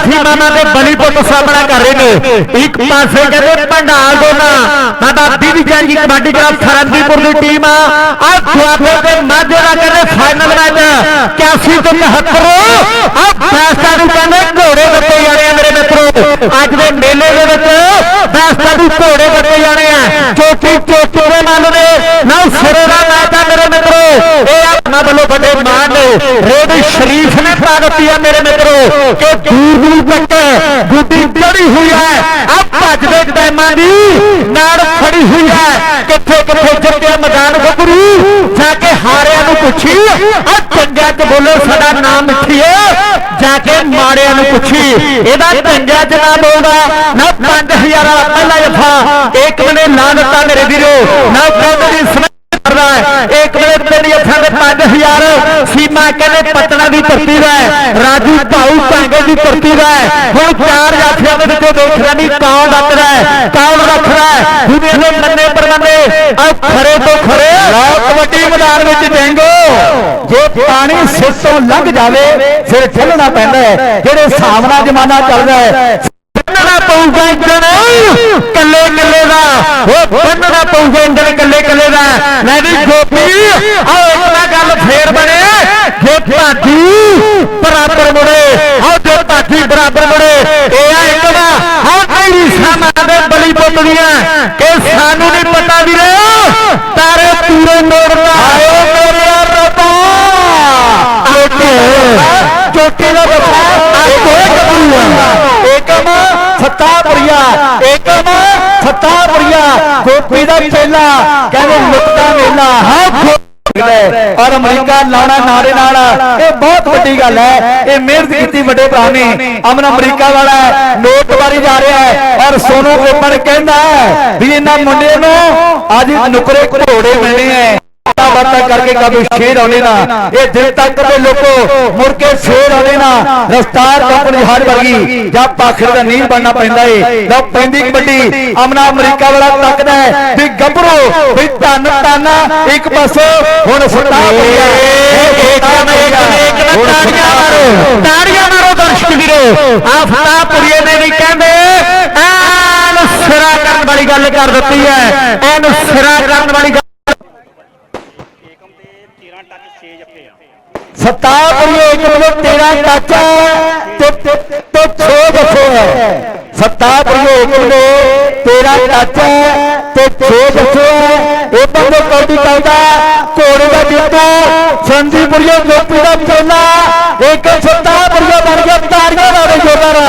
ਜਾਫੀ ਮਾਮਾ ਦੇ ਬਲੀ ਪੁੱਤ ਸਾਹਮਣਾ ਕਰ ਰਹੇ ਨੇ। ਇੱਕ ਪਾਸੇ ਕਹਿੰਦੇ ਪੰਡਾਲ ਦੋਨਾ ਬਾਬਾ ਬੀਬੀ ਜਾਨ ਜੀ ਕਬੱਡੀ ਕਲੱਬ ਸਰੰਦੀਪੁਰ ਦੀ ਟੀਮ ਆ। ਆ ਦੁਆਬੇ ਦੇ ਮਾਝੇ ਦਾ ਕਹਿੰਦੇ ਫਾਈਨਲ ਮੈਚ 81 ਤੋਂ 79 ਆ ਫੈਸਟਾ ਨੂੰ ਕਹਿੰਦੇ ਘੋੜੇ ਦਿੱਤੇ ਜਾਣੇ ਆ ਮੇਰੇ ਮਿੱਤਰੋ। ਅੱਜ ਦੇ ਮੇਲੇ ਦੇ ਵਿੱਚ ਫੈਸਟਾ ਨੂੰ ਘੋੜੇ ਦਿੱਤੇ ਜਾਣੇ ਆ ਚੋਟੀ ਚੋਟੀ ਦੇ ਮਨ ਨੇ ਨਾ ਸਿਰੇ ਦਾ ਮੈਚ ਆ ਮੇਰੇ ਮਿੱਤਰੋ ਇਹ ਆਪਣਾ ਵੱਲੋਂ ਵੱਡੇ ਮਾਨ ਨੇ ਰੋਡ ਸ਼ਰੀਫ ਨੇ ਦਿੱਤੀ ਆ ਮੇਰੇ ਮਿੱਤਰੋ ਕਿ ਦੂਰ ਦੂਰ ਤੱਕ ਗੁੱਡੀ ਚੜੀ ਹੋਈ ਹੈ। ਆ ਭੱਜਦੇ ਟਾਈਮਾਂ ਦੀ ਨਾੜ ਫੜੀ ਹੋਈ ਹੈ। ਕਿੱਥੇ ਕਿੱਥੇ ਜਿੱਤਿਆ ਮੈਦਾਨ ਗੱਭਰੂ ਜਾ ਕੇ ਹਾਰਿਆਂ ਨੂੰ ਪੁੱਛੀ। ਆ ਚੰਗਿਆ ਚ ਬੋਲੋ ਸਾਡਾ ਨਾਮ ਮਿੱਠੀਏ। ਜਾ ਕੇ ਮਾੜਿਆਂ ਨੂੰ ਪੁੱਛੀ। ਇਹਦਾ ਚੰਗਿਆ ਚ ਨਾ ਬੋਲਦਾ ਨਾ 5000 ਵਾਲਾ ਪਹਿਲਾ ਜਫਾ। ਇੱਕ ਮਨੇ ਲਾ ਦਿੱਤਾ ਮੇਰੇ ਵੀਰੋ ਨਾ ਕਹਿੰਦੇ ਦੀ ਸਮਝ ਕਰਦਾ ਹੈ ਇੱਕ ਵੇਲੇ ਤਿੰਨ ਜੱਥਾਂ ਦੇ 5000 ਸੀਮਾ ਕਹਿੰਦੇ ਪਟਨਾ ਦੀ ਧਰਤੀ ਦਾ ਹੈ, ਰਾਜੂ ਭਾਊ ਕਾਂਗੇ ਦੀ ਧਰਤੀ ਦਾ ਹੈ। ਹੁਣ ਚਾਰ ਜਾਫਿਆਂ ਦੇ ਵਿੱਚੋਂ ਦੇਖਣਾ ਨਹੀਂ ਕੌਣ ਰੱਖਦਾ ਹੈ ਕੌਣ ਰੱਖਦਾ ਹੈ। ਦੁਨੀਆ ਦੇ ਮੰਨੇ ਪਰਮੰਨੇ ਆ ਖਰੇ ਤੋਂ ਖਰੇ ਲਓ ਕਬੱਡੀ ਮੈਦਾਨ ਵਿੱਚ ਜੰਗੋ ਜੇ ਪਾਣੀ ਸਿਰ ਤੋਂ ਲੰਘ ਜਾਵੇ, ਫਿਰ ਚੱਲਣਾ ਪੈਂਦਾ ਹੈ। ਜਿਹੜੇ ਸਾਹਮਣਾ ਜ਼ਮਾਨਾ ਚੱਲਦਾ ਹੈ ਬੰਨਣਾ ਪਊਗਾ ਇੰਜਣ। ਕੱਲੇ ਕੱਲੇ ਦਾ। ਉਹ ਬੰਨਣਾ ਪਊਗਾ ਇੰਜਣ ਕੱਲੇ ਕੱਲੇ ਦਾ ਲੈ ਵੀ ਗੋਪੀ ਆਓ ਇੱਕ ਨਾ ਗੱਲ ਫੇਰ ਬਣੇ ਜੇ ਭਾਜੀ ਬਰਾਬਰ ਮੁੜੇ ਆਓ ਜੇ ਭਾਜੀ ਬਰਾਬਰ ਇਹ ਆ ਇੱਕ ਦਾ ਹਾਂ ਤੇਰੀ ਸਾਮਾਂ ਦੇ ਬਲੀ ਪੁੱਤ ਦੀਆਂ ਕਿ ਸਾਨੂੰ ਨਹੀਂ ਪਤਾ ਵੀਰੇ ਤਾਰੇ ਪੂਰੇ ਮੋੜਦਾ ਆਇਓ ਮੇਰੇ ਰੱਬਾ। ਚੋਟੀ ਚੋਟੀ ਦਾ ਬੱਚਾ ਆ ਕੋਈ ਗੱਭਰੂ ਆ। ਏਕਮ ਫਤਾਪੁਰੀਆ ਏਕਮ ਫਤਾਪੁਰੀਆ ਗੋਪੀ ਦਾ ਚੇਲਾ ਕਹਿੰਦੇ ਲੁੱਟਦਾ ਮੇਲਾ। ਔਰ ਅਮਰੀਕਾ ਲਾਉਣਾ ਨਾਰੇ ਨਾਲ ਇਹ ਬਹੁਤ ਵੱਡੀ ਗੱਲ ਹੈ। ਇਹ ਮਿਹਨਤ ਕੀਤੀ ਵੱਡੇ ਭਰਾ ਨੇ। ਅਮਨ ਅਮਰੀਕਾ ਵਾਲਾ ਨੋਟ ਵਾਰੀ ਜਾ ਰਿਹਾ ਹੈ। ਔਰ ਸੋਨੂ ਕੋਪਨ ਕਹਿੰਦਾ ਵੀ ਇਹਨਾਂ ਮੁੰਡੇ ਨੂੰ ਅੱਜ ਨੁਕਰੇ ਘੋੜੇ ਮਿਲਣੇ ਹੈ। ਬਾਤਾਂ ਕਰਕੇ ਕਦੇ ਸ਼ੇਰ ਆਉਣੇ ਨਾ। ਇਹ ਦਿਲ ਤੱਕ ਦੇ ਲੋਕੋ ਮੁੜ ਕੇ ਫੇਰ ਆਉਣੇ ਨਾ। ਰਫਤਾਰ ਕੰਪਨੀ ਹਰ ਵਰਗੀ। ਜਾਂ ਪਾਖਰ ਦਾ ਨੀਂਹ ਬਣਨਾ ਪੈਂਦਾ ਏ। ਲਓ ਪੈਂਦੀ ਕਬੱਡੀ। ਅਮਨਾ ਅਮਰੀਕਾ ਵਾਲਾ ਤੱਕਦਾ ਹੈ ਵੀ ਗੱਭਰੂ ਵੀ ਧੰਨ ਧੰਨ ਇੱਕ ਪਾਸੇ ਹੁਣ ਫਟਾ ਪਈਆ ਇੱਕਦਮ ਇੱਕਦਮ ਇੱਕਦਮ ਤਾੜੀਆਂ ਮਾਰੋ। ਤਾੜੀਆਂ ਮਾਰੋ ਦਰਸ਼ਕ ਵੀਰੋ। ਆ ਫਤਾਪੁਰੀਏ ਨੇ ਵੀ ਕਹਿੰਦੇ ਐਨ ਸਿਰਾ ਕਰਨ ਵਾਲੀ ਗੱਲ ਕਰ ਦਿੱਤੀ ਹੈ। ਐਨ ਸਿਰਾ ਕਰਨ ਵਾਲੀ ਸਤਾ ਕਰੀਏ ਇੱਕ ਮਤਲਬ 13 ਟੱਚ ਤੇ ਤੇ 6 ਜੱਫੇ ਹੈ। ਸਤਾ ਕਰੀਏ ਇੱਕ ਮਤਲਬ 13 ਟੱਚ ਤੇ 6 ਜੱਫੇ ਹੈ। ਉਦੋਂ ਦੇ ਕੌਡੀ ਕਹਿੰਦਾ ਘੋੜੇ ਦਾ ਜਿੱਤੂ ਸੰਦੀਪੁਰੀਓ ਗੋਪੀ ਦਾ ਵਿਚੋਲਾ ਇੱਕ ਸਤਾ ਬਣ ਗਿਆ ਤਾਰੀਆਂ ਦਾ ਜੋਰ